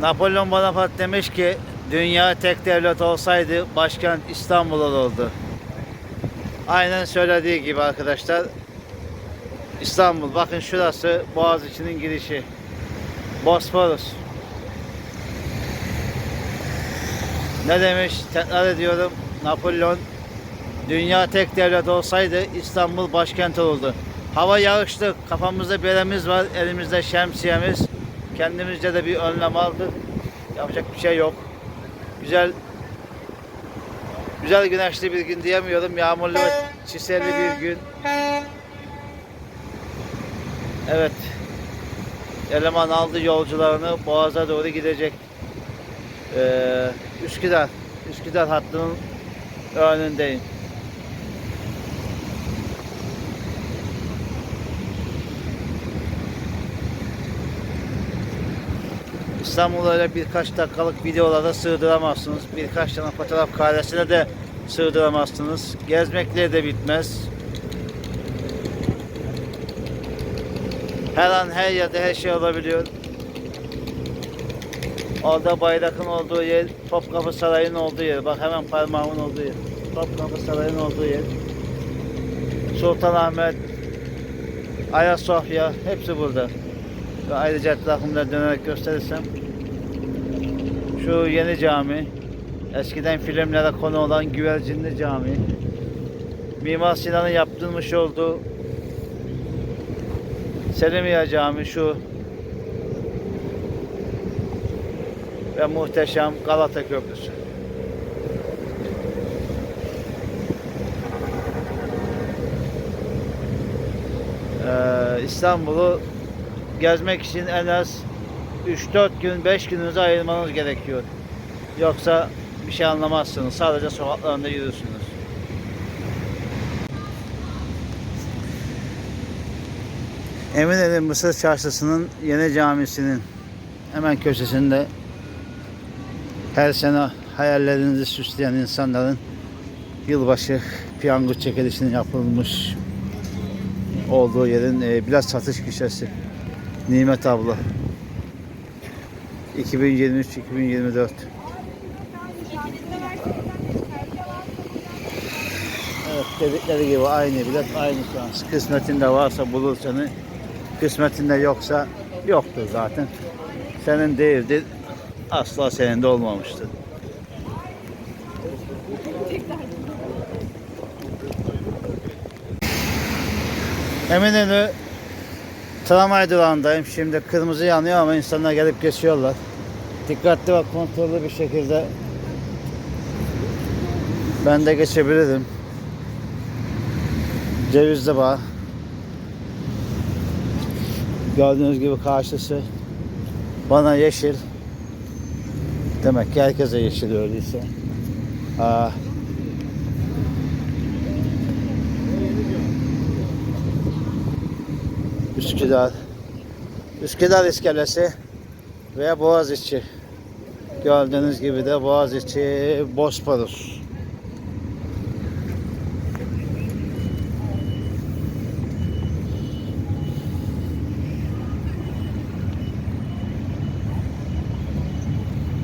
Napolyon Bonaparte demiş ki dünya tek devlet olsaydı başkent İstanbul olurdu. Aynen söylediği gibi arkadaşlar. İstanbul bakın şurası Boğaziçi'nin girişi. Bosporus. Ne demiş? Tekrar ediyorum. Napolyon dünya tek devlet olsaydı İstanbul başkent olurdu. Hava yağışlı. Kafamızda beremiz var. Elimizde şemsiyemiz. Kendimizce de bir önlem aldık. Yapacak bir şey yok. Güzel güzel güneşli bir gün diyemiyorum. Yağmurlu ve çiselli bir gün. Evet. Eleman aldı yolcularını Boğaz'a doğru gidecek. Ee, Üsküdar. Üsküdar hattının önündeyim. İstanbul'a öyle birkaç dakikalık videolara sığdıramazsınız. Birkaç tane fotoğraf karesine de sığdıramazsınız. Gezmekle de bitmez. Her an her yerde her şey olabiliyor. Orada bayrakın olduğu yer, Topkapı Sarayı'nın olduğu yer. Bak hemen parmağımın olduğu yer. Topkapı Sarayı'nın olduğu yer. Sultanahmet, Ayasofya hepsi burada. Ve ayrıca etrafımda dönerek gösterirsem şu yeni cami eskiden filmlere konu olan Güvercinli Cami Mimar Sinan'ın yaptırmış olduğu Selimiye Cami şu ve muhteşem Galata Köprüsü. Ee, İstanbul'u gezmek için en az 3-4 gün, 5 gününüzü ayırmanız gerekiyor. Yoksa bir şey anlamazsınız. Sadece sokaklarında yürürsünüz. Eminönü Mısır Çarşısı'nın yeni camisinin hemen köşesinde her sene hayallerinizi süsleyen insanların yılbaşı piyango çekilişinin yapılmış olduğu yerin e, biraz satış gişesi. Nimet abla. 2023-2024. Evet dedikleri gibi aynı bilet aynı şans. Kısmetinde varsa bulur seni. Kısmetinde yoksa yoktur zaten. Senin değildir. Asla senin de olmamıştır. Eminönü tramvay durağındayım. Şimdi kırmızı yanıyor ama insanlar gelip geçiyorlar. Dikkatli ve kontrollü bir şekilde ben de geçebilirim. Cevizli Bağ. Gördüğünüz gibi karşısı bana yeşil. Demek ki herkese yeşil öyleyse. Aa, Üsküdar. Üsküdar iskelesi ve Boğaziçi. Gördüğünüz gibi de Boğaziçi, Bosporus.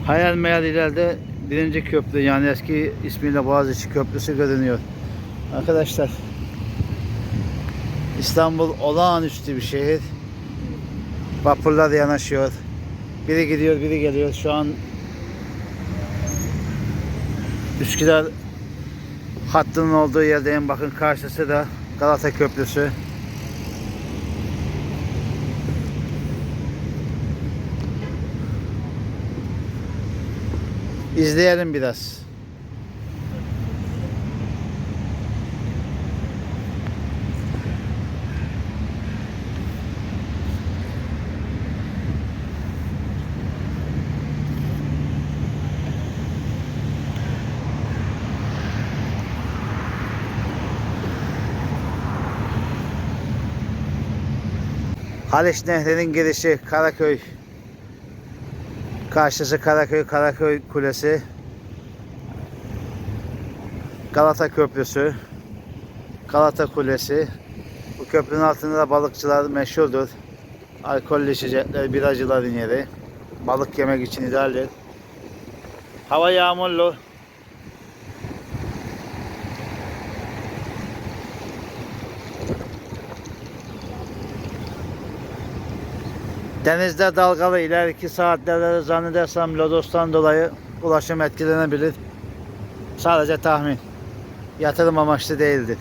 Hayal meyal ileride birinci köprü yani eski ismiyle Boğaziçi Köprüsü görünüyor. Arkadaşlar İstanbul olağanüstü bir şehir. Vapurlar yanaşıyor. Biri gidiyor, biri geliyor. Şu an Üsküdar hattının olduğu yerdeyim. Bakın karşısı da Galata Köprüsü. İzleyelim biraz. Haliç Nehri'nin girişi Karaköy. Karşısı Karaköy, Karaköy Kulesi. Galata Köprüsü. Galata Kulesi. Bu köprünün altında da balıkçılar meşhurdur. Alkollü içecekler, biracıların yeri. Balık yemek için ideal yer. Hava yağmurlu. Denizde dalgalı ileriki saatlerde zannedersem lodostan dolayı ulaşım etkilenebilir. Sadece tahmin. Yatırım amaçlı değildir.